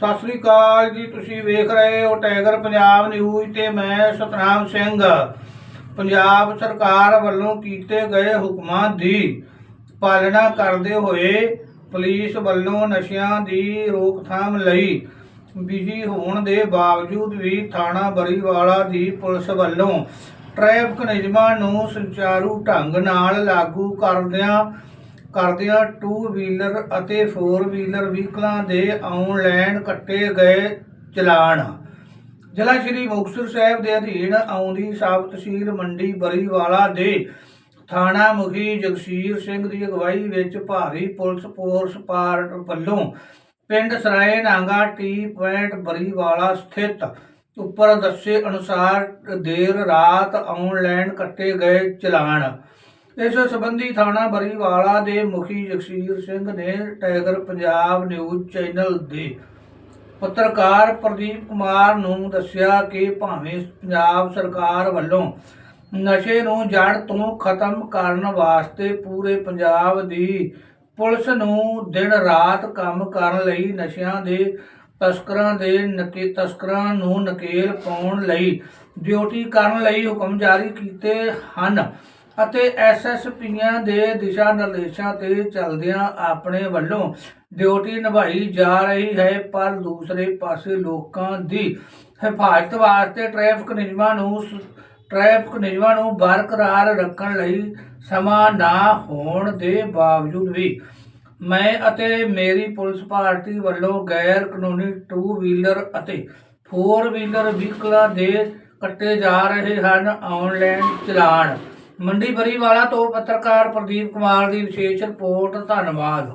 ਸਤਿ ਸ੍ਰੀ ਅਕਾਲ ਜੀ, ਤੁਸੀਂ ਵੇਖ ਰਹੇ ਹੋ ਟਾਈਗਰ ਪੰਜਾਬ ਨਿਊਜ਼ ਤੇ ਮੈਂ ਸਤਨਾਮ ਸਿੰਘ। ਪੰਜਾਬ ਸਰਕਾਰ ਵੱਲੋਂ ਕੀਤੇ ਗਏ ਹੁਕਮਾਂ ਦੀ ਪਾਲਣਾ ਕਰਦੇ ਹੋਏ ਪੁਲਿਸ ਵੱਲੋਂ ਨਸ਼ਿਆਂ ਦੀ ਰੋਕਥਾਮ ਲਈ ਬਿਜ਼ੀ ਹੋਣ ਦੇ ਬਾਵਜੂਦ ਵੀ ਥਾਣਾ ਬਰੀਵਾਲਾ ਦੀ ਪੁਲਿਸ ਵੱਲੋਂ ਟ੍ਰੈਫਿਕ ਨਿਯਮਾਂ ਨੂੰ ਸੁਚਾਰੂ ਢੰਗ ਨਾਲ ਲਾਗੂ ਕਰਦਿਆਂ ਕਰਦਿਆਂ ਟੂ ਵੀਲਰ ਅਤੇ ਫੋਰ ਵੀਲਰ ਵਹੀਕਲਾਂ ਦੇ ਆਨਲਾਈਨ ਕੱਟੇ ਗਏ ਚਲਾਨ। ਜ਼ਿਲ੍ਹਾ ਸ਼੍ਰੀ ਮੁਕਤਸਰ ਸਾਹਿਬ ਦੇ ਅਧੀਨ ਆਉਂਦੀ ਸਬ ਤਹਿਸੀਲ ਮੰਡੀ ਬਰੀਵਾਲਾ ਦੇ ਥਾਣਾ ਮੁਖੀ ਜਗਸੀਰ ਸਿੰਘ ਦੀ ਅਗਵਾਈ ਵਿੱਚ ਭਾਰੀ ਪੁਲਿਸ ਫੋਰਸ ਪਾਰਟ ਵੱਲੋਂ ਪਿੰਡ ਸਰਾਏ ਨਾਂਗਾ ਟੀ ਪੁਆਇੰਟ ਬਰੀਵਾਲਾ ਸਥਿਤ ਉੱਪਰ ਦੱਸੇ ਅਨੁਸਾਰ ਦੇਰ ਰਾਤ ਆਨਲਾਈਨ ਕੱਟੇ ਗਏ ਚਲਾਨ। ਇਸ ਸਬੰਧੀ ਥਾਣਾ ਬਰੀਵਾਲਾ ਦੇ ਮੁਖੀ ਜਗਸੀਰ ਸਿੰਘ ਨੇ ਟਾਈਗਰ ਪੰਜਾਬ ਨਿਊਜ਼ ਚੈਨਲ ਦੇ ਪੱਤਰਕਾਰ ਪ੍ਰਦੀਪ ਕੁਮਾਰ ਨੂੰ ਦੱਸਿਆ ਕਿ ਭਾਵੇਂ ਪੰਜਾਬ ਸਰਕਾਰ ਵੱਲੋਂ ਨਸ਼ੇ ਨੂੰ ਜੜ ਤੋਂ ਖਤਮ ਕਰਨ ਵਾਸਤੇ ਪੂਰੇ ਪੰਜਾਬ ਦੀ ਪੁਲਿਸ ਨੂੰ ਦਿਨ ਰਾਤ ਕੰਮ ਕਰਨ ਲਈ ਨਸ਼ਿਆਂ ਦੇ ਤਸਕਰਾਂ ਦੇ ਨਕੇ, ਤਸਕਰਾਂ ਨੂੰ ਨਕੇਲ ਪਾਉਣ ਲਈ ਡਿਊਟੀ ਕਰਨ ਲਈ ਹੁਕਮ ਜਾਰੀ ਕੀਤੇ ਹਨ। ਅਤੇ ਐਸਐਸਪੀਆਂ ਦੇ ਦਿਸ਼ਾ ਨਿਰਦੇਸ਼ਾਂ ਤੇ ਚੱਲਦਿਆਂ ਆਪਣੇ ਵੱਲੋਂ ਡਿਊਟੀ ਨਿਭਾਈ ਜਾ ਰਹੀ ਹੈ, ਪਰ ਦੂਸਰੇ ਪਾਸੇ ਲੋਕਾਂ ਦੀ ਹਿਫਾਜ਼ਤ ਵਾਸਤੇ ਟ੍ਰੈਫਿਕ ਨਿਯਮਾਂ ਨੂੰ ਸ- ਟ੍ਰੈਫਿਕ ਨਿਯਮਾਂ ਨੂੰ ਬਰਕਰਾਰ ਰੱਖਣ ਲਈ ਸਮਾਂ ਨਾ ਹੋਣ ਦੇ ਬਾਵਜੂਦ ਵੀ ਮੈਂ ਅਤੇ ਮੇਰੀ ਪੁਲਿਸ ਪਾਰਟੀ ਵੱਲੋਂ ਗੈਰ ਕਾਨੂੰਨੀ ਟੂ ਵੀਲਰ ਅਤੇ ਫੋਰ ਵੀਲਰ ਵਹੀਕਲਾਂ ਦੇ ਕੱਟੇ ਜਾ ਰਹੇ ਹਨ ਆਨਲਾਈਨ ਚਲਾਨ ਮੰਡੀ ਬਰੀਵਾਲਾ ਤੋਂ ਪੱਤਰਕਾਰ ਪ੍ਰਦੀਪ ਕੁਮਾਰ ਦੀ ਵਿਸ਼ੇਸ਼ ਰਿਪੋਰਟ ਧੰਨਵਾਦ।